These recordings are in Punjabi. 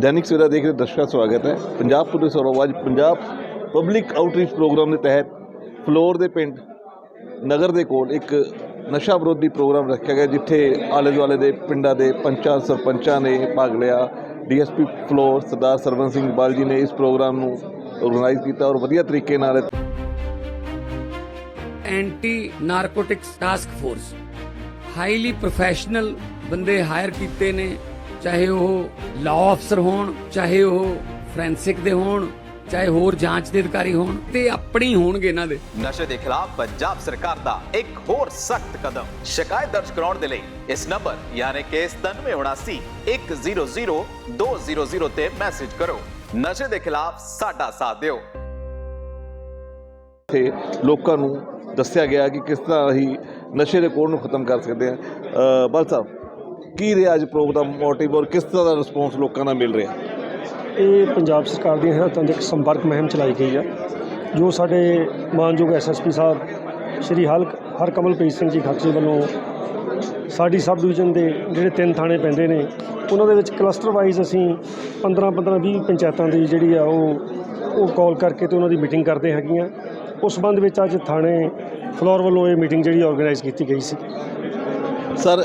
ਦੈਨਿਕ ਸਵੇਰਾ ਦੇਖ ਰਹੇ ਦਰਸ਼ਕਾਂ ਦਾ ਸਵਾਗਤ ਹੈ। ਪੰਜਾਬ ਪੁਲਿਸ ਔਰ ਅੱਜ ਪੰਜਾਬ ਪਬਲਿਕ ਆਊਟਰੀਚ ਪ੍ਰੋਗਰਾਮ ਦੇ ਤਹਿਤ ਫਲੋਰ ਦੇ ਪਿੰਡ, ਨਗਰ ਦੇ ਕੋਲ ਇੱਕ ਨਸ਼ਾ ਵਿਰੋਧੀ ਪ੍ਰੋਗਰਾਮ ਰੱਖਿਆ ਗਿਆ, ਜਿੱਥੇ ਆਲੇ ਦੁਆਲੇ ਦੇ ਪਿੰਡਾਂ ਦੇ ਪੰਚਾਂ, ਸਰਪੰਚਾਂ ਨੇ ਭਾਗ ਲਿਆ। ਡੀਐਸਪੀ ਫਲੋਰ ਸਰਦਾਰ ਸਰਵਨ ਸਿੰਘ ਬਾਲ ਜੀ ਨੇ ਇਸ ਪ੍ਰੋਗਰਾਮ ਨੂੰ ਆਰਗੇਨਾਈਜ਼ ਕੀਤਾ ਔਰ ਵਧੀਆ ਤਰੀਕੇ ਨਾਲ anti narcotics task force highly professional ਬੰਦੇ ਹਾਇਰ ਕੀਤੇ ਨੇ। ਚਾਹੇ ਉਹ ਲਾਅ ਅਫਸਰ ਹੋਣ ਚਾਹੇ ਉਹ ਫੋਰੈਂਸਿਕ ਦੇ ਹੋਣ ਚਾਹੇ ਹੋਰ ਜਾਂਚ ਦੇ ਅਧਿਕਾਰੀ ਹੋਣ ਤੇ ਆਪਣੀ ਹੋਣਗੇ ਇਹਨਾਂ ਦੇ। ਨਸ਼ੇ ਦੇ ਖਿਲਾਫ ਪੰਜਾਬ ਸਰਕਾਰ ਦਾ ਇੱਕ ਹੋਰ ਸਖਤ ਕਦਮ। ਸ਼ਿਕਾਇਤ ਦਰਜ ਕਰਾਉਣ ਦੇ ਲਈ ਇਸ ਨੰਬਰ ਯਾਨੀ ਕਿ 9779 100 ਤੇ ਮੈਸੇਜ ਕਰੋ। ਨਸ਼ੇ ਦੇ ਖਿਲਾਫ ਸਾਡਾ ਸਾਥ ਦਿਓ। ਇੱਥੇ ਲੋਕਾਂ ਨੂੰ ਦੱਸਿਆ ਗਿਆ ਕਿ ਕਿਸ ਤਰ੍ਹਾਂ ਅਸੀਂ ਨਸ਼ੇ ਦੇ ਕੋੜ ਨੂੰ ਖਤਮ ਕਰ ਸਕਦੇ ਹਾਂ। ਅ, ਬਲ ਸਾਹਿਬ ਕੀ ਰਿਹਾ ਅੱਜ ਪ੍ਰੋਗਰਾਮ ਮੋਟਿਵ ਔਰ ਕਿਸ ਤਰ੍ਹਾਂ ਦਾ ਰਿਸਪੌਂਸ ਲੋਕਾਂ ਦਾ ਮਿਲ ਰਿਹਾ? ਇਹ ਪੰਜਾਬ ਸਰਕਾਰ ਦੀਆਂ ਹਦਾਇਤਾਂ ਦੇ ਇੱਕ ਸੰਪਰਕ ਮੁਹਿੰਮ ਚਲਾਈ ਗਈ ਆ ਜੋ ਸਾਡੇ ਮਾਨਯੋਗ ਐਸਐਸਪੀ ਸਾਹਿਬ ਸ਼੍ਰੀ ਹਲਕ ਹਰਕਮਲਪ੍ਰੀਤ ਸਿੰਘ ਜੀ ਖਾਚੇ ਵੱਲੋਂ ਸਾਡੀ ਸਬ ਡਿਵੀਜ਼ਨ ਦੇ ਜਿਹੜੇ ਤਿੰਨ ਥਾਣੇ ਪੈਂਦੇ ਨੇ ਉਹਨਾਂ ਦੇ ਵਿੱਚ ਕਲਸਟਰ ਵਾਈਜ਼ ਅਸੀਂ 15 15 20 ਪੰਚਾਇਤਾਂ ਦੀ ਜਿਹੜੀ ਆ ਉਹ ਉਹ ਕਾਲ ਕਰਕੇ ਤੇ ਉਹਨਾਂ ਦੀ ਮੀਟਿੰਗ ਕਰਦੇ ਹੈਗੀਆਂ। ਉਸ ਸੰਬੰਧ ਵਿੱਚ ਅੱਜ ਥਾਣੇ ਫਲੋਰ ਵੱਲੋਂ ਇਹ ਮੀਟਿੰਗ ਜਿਹੜੀ ਆਰਗੇਨਾਈਜ਼ ਕੀਤੀ ਗਈ ਸੀ। ਸਰ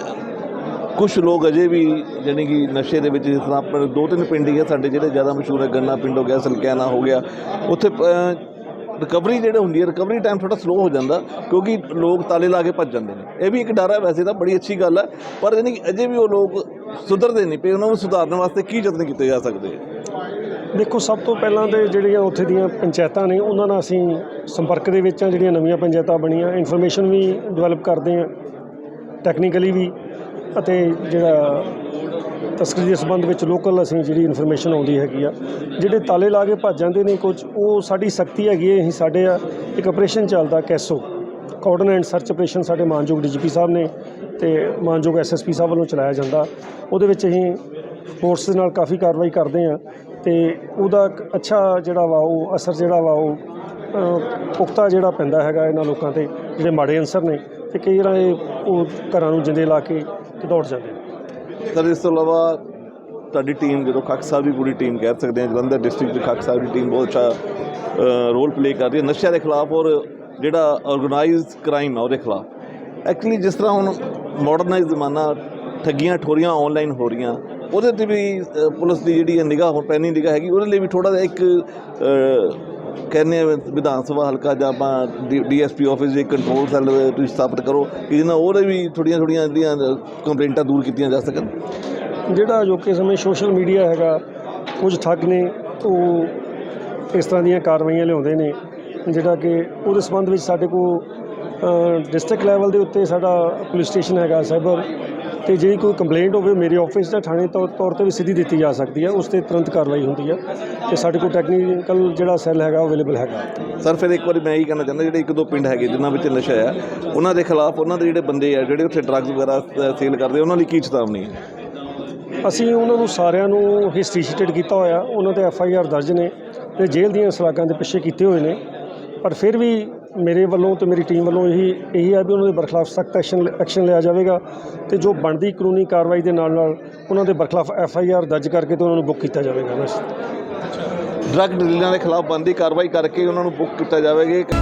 ਕੁਝ ਲੋਕ ਅਜੇ ਵੀ ਜਾਣੀ ਕਿ ਨਸ਼ੇ ਦੇ ਵਿੱਚ, ਜਿਸ ਤਰ੍ਹਾਂ ਆਪਣੇ ਦੋ ਤਿੰਨ ਪਿੰਡ ਹੀ ਆ ਸਾਡੇ ਜਿਹੜੇ ਜ਼ਿਆਦਾ ਮਸ਼ਹੂਰ ਹੈ ਗੰਨਾ ਪਿੰਡ ਹੋ ਗਿਆ ਸਲਕਿਆਣਾ ਹੋ ਗਿਆ, ਉੱਥੇ ਰਿਕਵਰੀ ਜਿਹੜੇ ਹੁੰਦੀ ਹੈ ਰਿਕਵਰੀ ਟਾਈਮ ਥੋੜਾ ਸਲੋ ਹੋ ਜਾਂਦਾ ਕਿਉਂਕਿ ਲੋਕ ਤਾਲੇ ਲਾ ਕੇ ਭੱਜ ਜਾਂਦੇ ਨੇ। ਇਹ ਵੀ ਇੱਕ ਡਰ ਹੈ ਵੈਸੇ ਤਾਂ, ਬੜੀ ਅੱਛੀ ਗੱਲ ਹੈ ਪਰ ਜਾਣੀ ਕਿ ਅਜੇ ਵੀ ਉਹ ਲੋਕ ਸੁਧਰਦੇ ਨਹੀਂ ਪਏ, ਉਹਨਾਂ ਨੂੰ ਸੁਧਾਰਨ ਵਾਸਤੇ ਕੀ ਯਤਨ ਕੀਤੇ ਜਾ ਸਕਦੇ ਦੇਖੋ, ਸਭ ਤੋਂ ਪਹਿਲਾਂ ਤੇ ਜਿਹੜੀਆਂ ਉੱਥੇ ਦੀਆਂ ਪੰਚਾਇਤਾਂ ਨੇ, ਉਹਨਾਂ ਨਾਲ ਅਸੀਂ ਸੰਪਰਕ ਦੇ ਵਿੱਚ ਆ, ਜਿਹੜੀਆਂ ਨਵੀਆਂ ਪੰਚਾਇਤਾਂ ਬਣੀਆਂ ਇਨਫੋਰਮੇਸ਼ਨ ਵੀ ਡਿਵੈਲਪ ਕਰਦੇ ਆ ਟੈਕਨੀਕਲੀ ਵੀ। ਅਤੇ ਜਿਹੜਾ ਤਸਕਰੀ ਦੇ ਸੰਬੰਧ ਵਿੱਚ ਲੋਕਲ ਅਸੀਂ ਜਿਹੜੀ ਇਨਫੋਰਮੇਸ਼ਨ ਆਉਂਦੀ ਹੈਗੀ ਆ, ਜਿਹੜੇ ਤਾਲੇ ਲਾ ਕੇ ਭੱਜ ਜਾਂਦੇ ਨੇ ਕੁਝ, ਉਹ ਸਾਡੀ ਸਖਤੀ ਹੈਗੀ ਹੈ। ਅਸੀਂ ਸਾਡੇ ਆ ਇੱਕ ਆਪਰੇਸ਼ਨ ਚੱਲਦਾ CASO cordon and search operation ਸਾਡੇ ਮਾਨਯੋਗ ਡੀਜੀਪੀ ਸਾਹਿਬ ਨੇ ਤੇ ਮਾਨਯੋਗ ਐਸਐਸਪੀ ਸਾਹਿਬ ਵੱਲੋਂ ਚਲਾਇਆ ਜਾਂਦਾ। ਉਹਦੇ ਵਿੱਚ ਅਸੀਂ ਫੋਰਸ ਦੇ ਨਾਲ ਕਾਫੀ ਕਾਰਵਾਈ ਕਰਦੇ ਆ ਤੇ ਉਹਦਾ ਅੱਛਾ ਜਿਹੜਾ ਵਾ ਉਹ ਅਸਰ ਜਿਹੜਾ ਵਾ ਉਹ ਪੁਖਤਾ ਜਿਹੜਾ ਪੈਂਦਾ ਹੈਗਾ ਇਹਨਾਂ ਲੋਕਾਂ ਤੇ, ਜਿਹੜੇ ਮਾੜੇ ਅਨਸਰ ਨੇ ਤੇ ਕਈ ਵਾਰ ਇਹ ਉਹ ਘਰਾਂ ਨੂੰ ਜਿੰਦੇ ਲਾ ਕੇ ਤੇ ਦੌੜ ਜਾਂਦੇ ਸਰ, ਇਸ ਤੋਂ ਇਲਾਵਾ ਤੁਹਾਡੀ ਟੀਮ, ਜਦੋਂ ਖੱਕ ਸਾਹਿਬ ਦੀ ਪੂਰੀ ਟੀਮ ਕਹਿ ਸਕਦੇ ਹਾਂ, ਜਲੰਧਰ ਡਿਸਟ੍ਰਿਕਟ ਦੀ ਖੱਕ ਸਾਹਿਬ ਦੀ ਟੀਮ ਬਹੁਤ ਅੱਛਾ ਰੋਲ ਪਲੇ ਕਰ ਰਹੀ ਹੈ। ਨਸ਼ਿਆਂ ਦੇ ਖਿਲਾਫ ਔਰ ਜਿਹੜਾ ਆਰਗੇਨਾਈਜ਼ਡ ਕ੍ਰਾਈਮ ਹੈ ਉਹਦੇ ਖਿਲਾਫ। ਐਕਚੁਅਲੀ ਜਿਸ ਤਰ੍ਹਾਂ ਹੁਣ ਮਾਡਰਨਾਈਜ਼ ਜ਼ਮਾਨਾ, ਠੱਗੀਆਂ ਠੋਰੀਆਂ ਆਨਲਾਈਨ ਹੋ ਰਹੀਆਂ, ਉਹਦੇ ਤੇ ਵੀ ਪੁਲਿਸ ਦੀ ਜਿਹੜੀ ਨਿਗਾਹ, ਹੁਣ ਪੈਣੀ ਨਿਗਾਹ ਹੈਗੀ, ਉਹਦੇ ਲਈ ਵੀ ਥੋੜਾ ਜਿਹਾ ਇੱਕ ਕਹਿੰਦੇ ਆ ਵਿਧਾਨ ਸਭਾ ਹਲਕਾ ਜਾਂ ਆਪਾਂ ਡੀਐਸਪੀ ਆਫਿਸ ਦੇ ਕੰਟਰੋਲ ਸੈੱਲ ਤੁਸੀਂ ਸਥਾਪਿਤ ਕਰੋ ਕਿ ਜਿਹਨਾਂ ਉਹਦੇ ਵੀ ਥੋੜੀਆਂ ਥੋੜੀਆਂ ਜਿਹੜੀਆਂ ਕੰਪਲੇਂਟਾਂ ਦੂਰ ਕੀਤੀਆਂ ਜਾ ਸਕਣ। ਜਿਹੜਾ ਅਜੋਕੇ ਸਮੇਂ ਸੋਸ਼ਲ ਮੀਡੀਆ ਹੈਗਾ, ਕੁਝ ਠੱਗ ਨੇ, ਉਹ ਇਸ ਤਰ੍ਹਾਂ ਦੀਆਂ ਕਾਰਵਾਈਆਂ ਲਿਆਉਂਦੇ ਨੇ, ਜਿਹੜਾ ਕਿ ਉਹਦੇ ਸੰਬੰਧ ਵਿੱਚ ਸਾਡੇ ਕੋਲ ਡਿਸਟ੍ਰਿਕਟ ਲੈਵਲ ਦੇ ਉੱਤੇ ਸਾਡਾ ਪੁਲਿਸ ਸਟੇਸ਼ਨ ਹੈਗਾ ਸਾਈਬਰ ਤੇ ਜੇ ਕੋਈ ਕੰਪਲੇਂਟ ਹੋਵੇ ਮੇਰੇ ਆਫਿਸ ਜਾਂ ਥਾਣੇ ਤੌਰ ਤੌਰ ਤੇ ਵੀ ਸਿੱਧੀ ਦਿੱਤੀ ਜਾ ਸਕਦੀ ਹੈ ਉਸ ਤੇ ਤੁਰੰਤ ਕਾਰਵਾਈ ਹੁੰਦੀ ਹੈ ਤੇ ਸਾਡੇ ਕੋਲ ਟੈਕਨੀਕਲ ਜਿਹੜਾ ਸੈੱਲ ਹੈਗਾ ਅਵੇਲੇਬਲ ਹੈਗਾ। ਸਰ ਫਿਰ ਇੱਕ ਵਾਰੀ ਮੈਂ ਇਹੀ ਕਹਿਣਾ ਚਾਹੁੰਦਾ ਜਿਹੜੇ ਇੱਕ ਦੋ ਪਿੰਡ ਹੈਗੇ ਜਿਨ੍ਹਾਂ ਵਿੱਚ ਨਸ਼ਾ ਆ ਉਹਨਾਂ ਦੇ ਖਿਲਾਫ ਉਹਨਾਂ ਦੇ ਜਿਹੜੇ ਬੰਦੇ ਆ ਜਿਹੜੇ ਉੱਥੇ ਡਰੱਗਸ ਵਗੈਰਾ ਸੇਲ ਕਰਦੇ ਉਹਨਾਂ ਲਈ ਕੀ ਚੇਤਾਵਨੀ ਹੈ? ਅਸੀਂ ਉਹਨਾਂ ਨੂੰ ਸਾਰਿਆਂ ਨੂੰ ਹਿਸਟਰੀ ਸ਼ੀਟਡ ਕੀਤਾ ਹੋਇਆ ਉਹਨਾਂ ਤੇ ਐਫ ਆਈ ਆਰ ਦਰਜ ਨੇ ਤੇ ਜੇਲ੍ਹ ਦੀਆਂ ਸਲਾਖਾਂ ਦੇ ਪਿੱਛੇ ਕੀਤੇ ਹੋਏ ਨੇ ਪਰ ਫਿਰ ਵੀ ਮੇਰੇ ਵੱਲੋਂ ਤੇ ਮੇਰੀ ਟੀਮ ਵੱਲੋਂ ਇਹੀ ਇਹੀ ਹੈ ਵੀ ਉਹਨਾਂ ਦੇ ਬਰਖਲਾਫ ਸਖਤ ਐਕਸ਼ਨ ਐਕਸ਼ਨ ਲਿਆ ਜਾਵੇਗਾ ਤੇ ਜੋ ਬਣਦੀ ਕਾਨੂੰਨੀ ਕਾਰਵਾਈ ਦੇ ਨਾਲ ਨਾਲ ਉਹਨਾਂ ਦੇ ਬਰਖਲਾਫ ਐਫ ਆਈ ਆਰ ਦਰਜ ਕਰਕੇ ਤੇ ਉਹਨਾਂ ਨੂੰ ਬੁੱਕ ਕੀਤਾ ਜਾਵੇਗਾ। ਬਸ ਡਰੱਗ ਡੀਲਰਾਂ ਦੇ ਖਿਲਾਫ ਬੰਦੀ ਕਾਰਵਾਈ ਕਰਕੇ ਉਹਨਾਂ ਨੂੰ ਬੁੱਕ ਕੀਤਾ ਜਾਵੇਗਾ।